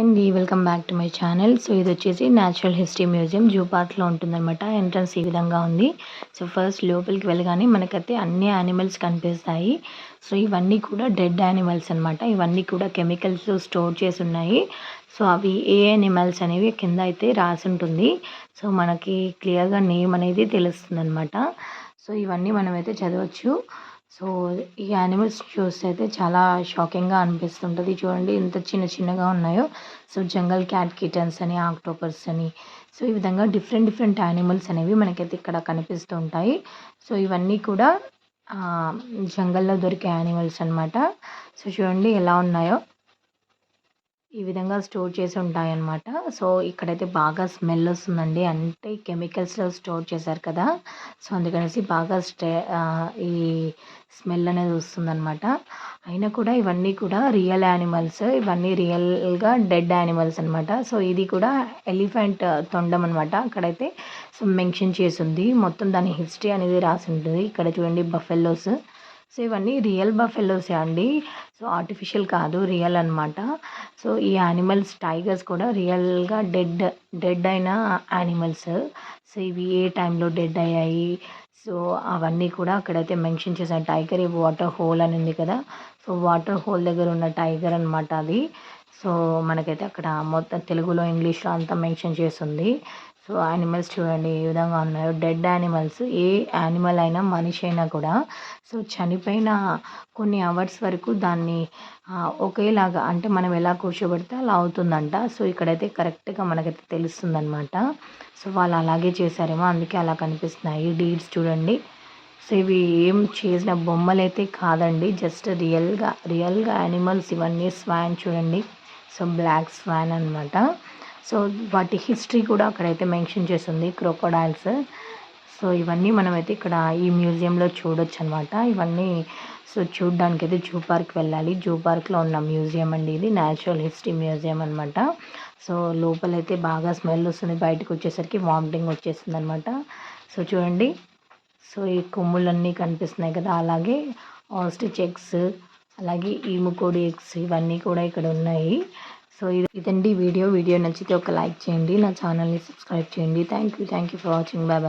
ఈ welcome back to my channel. So ఇది వచ్చేసి న్యాచురల్ హిస్టరీ మ్యూజియం జూ పార్క్లో ఉంటుందన్నమాట. ఎంట్రన్స్ ఈ విధంగా ఉంది. సో ఫస్ట్ లోపలికి వెళ్ళగానే మనకైతే అన్ని యానిమల్స్ కనిపిస్తాయి. సో ఇవన్నీ కూడా డెడ్ యానిమల్స్ అనమాట ఇవన్నీ కూడా కెమికల్స్ స్టోర్ చేసి ఉన్నాయి. సో అవి ఏ యానిమల్స్ అనేవి కింద అయితే రాసి ఉంటుంది. సో మనకి క్లియర్గా నేమ్ అనేది తెలుస్తుంది అనమాట సో ఇవన్నీ మనమైతే చదవచ్చు. సో ఈ యానిమల్స్ చూస్తే అయితే చాలా షాకింగ్గా అనిపిస్తుంటుంది. చూడండి ఎంత చిన్న చిన్నగా ఉన్నాయో. సో జంగల్ క్యాట్ కిటన్స్ అని ఆక్టోపర్స్ అని. సో ఈ విధంగా డిఫరెంట్ డిఫరెంట్ యానిమల్స్ అనేవి మనకైతే ఇక్కడ కనిపిస్తూ ఉంటాయి సో ఇవన్నీ కూడా జంగల్లో దొరికే యానిమల్స్ అనమాట సో చూడండి ఎలా ఉన్నాయో. ఈ విధంగా స్టోర్ చేసి ఉంటాయన్నమాట. సో ఇక్కడైతే బాగా స్మెల్ వస్తుందండి. అంటే కెమికల్స్లో స్టోర్ చేశారు కదా. సో అందుకనేసి బాగా స్టే ఈ స్మెల్ అనేది వస్తుందన్నమాట. అయినా కూడా ఇవన్నీ కూడా రియల్ యానిమల్స్ ఇవన్నీ రియల్గా డెడ్ యానిమల్స్ అనమాట సో ఇది కూడా ఎలిఫెంట్ తొండం అనమాట అక్కడైతే సో మెన్షన్ చేసి ఉంది. మొత్తం దాని హిస్టరీ అనేది రాసి ఉంటుంది. ఇక్కడ చూడండి బఫెల్లోస్ సో ఇవన్నీ రియల్ బఫెలోసే అండి. సో ఆర్టిఫిషియల్ కాదు రియల్ అనమాట సో ఈ యానిమల్స్ టైగర్స్ కూడా రియల్గా డెడ్ డెడ్ అయిన యానిమల్స్. సో ఇవి ఏ టైంలో డెడ్ అయ్యాయి? సో అవన్నీ కూడా అక్కడైతే మెన్షన్ చేశాను టైగర్ ఈ వాటర్ హోల్ అని ఉంది కదా? సో వాటర్ హోల్ దగ్గర ఉన్న టైగర్ అనమాట అది. సో మనకైతే అక్కడ మొత్తం తెలుగులో ఇంగ్లీష్లో అంతా మెన్షన్ చేస్తుంది. సో యానిమల్స్ చూడండి ఏ విధంగా ఉన్నాయో. డెడ్ యానిమల్స్ ఏ యానిమల్ అయినా మనిషి అయినా కూడా సో చనిపోయిన కొన్ని అవర్స్ వరకు దాన్ని ఒకేలాగా అంటే మనం ఎలా కూర్చోబెడితే అలా అవుతుందంట. సో ఇక్కడైతే కరెక్ట్గా మనకైతే తెలుస్తుందనమాట సో వాళ్ళు అలాగే చేశారేమో అందుకే అలా కనిపిస్తున్నాయి డీడ్స్ చూడండి. సో ఇవి ఏం చేసిన బొమ్మలు అయితే కాదండి జస్ట్ రియల్గా రియల్గా యానిమల్స్ ఇవన్నీ స్వాన్ చూడండి. సో బ్లాక్ స్వాన్ అనమాట సో వాటి హిస్టరీ కూడా అక్కడైతే మెన్షన్ చేస్తుంది క్రోకోడైల్స్. సో ఇవన్నీ మనమైతే ఇక్కడ ఈ మ్యూజియంలో చూడొచ్చు అనమాట ఇవన్నీ సో చూడడానికి అయితే జూ పార్క్ వెళ్ళాలి. జూ పార్క్లో ఉన్న మ్యూజియం అండి ఇది న్యాచురల్ హిస్టరీ మ్యూజియం అనమాట సో లోపలైతే బాగా స్మెల్ వస్తుంది బయటకు వచ్చేసరికి వామిటింగ్ వచ్చేస్తుంది అనమాట సో చూడండి సో ఈ కొమ్ములన్నీ కనిపిస్తున్నాయి కదా అలాగే ఆస్టిచ్ ఎగ్స్ అలాగే ఈముకోడి ఎగ్స్ ఇవన్నీ కూడా ఇక్కడ ఉన్నాయి. సో ఇదండి వీడియో. వీడియో నచ్చితే ఒక లైక్ చేయండి. నా ఛానల్ని సబ్స్క్రైబ్ చేయండి. Thank you thank you for watching. Bye bye.